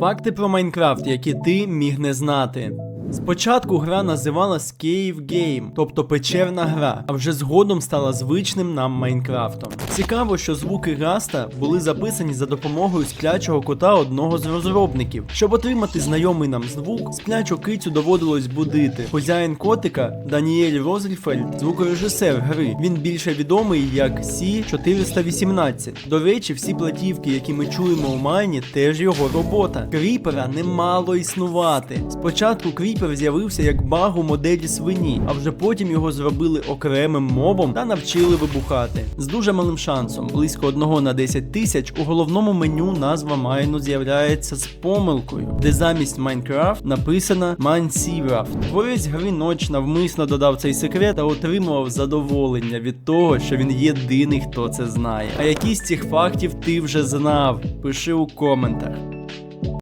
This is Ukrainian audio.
Факти про Майнкрафт, які ти міг не знати. Спочатку гра називалась Cave Game, тобто печерна гра, а вже згодом стала звичним нам Майнкрафтом. Цікаво, що звуки Раста були записані за допомогою сплячого кота одного з розробників. Щоб отримати знайомий нам звук, сплячу кицю доводилось будити. Хозяїн котика Даніель Розельфельд, звукорежисер гри. Він більше відомий як C418. До речі, всі платівки, які ми чуємо у Майні, теж його робота. Кріпера не мало існувати. Спочатку кріпер з'явився як баг у моделі свині, а вже потім його зробили окремим мобом та навчили вибухати. З дуже малим шансом, близько 1 на 10 тисяч, у головному меню назва Майну з'являється з помилкою, де замість Майнкрафт написано Майнсірафт. Творець гри Ноч навмисно додав цей секрет та отримував задоволення від того, що він єдиний, хто це знає. А які з цих фактів ти вже знав? Пиши у коментах.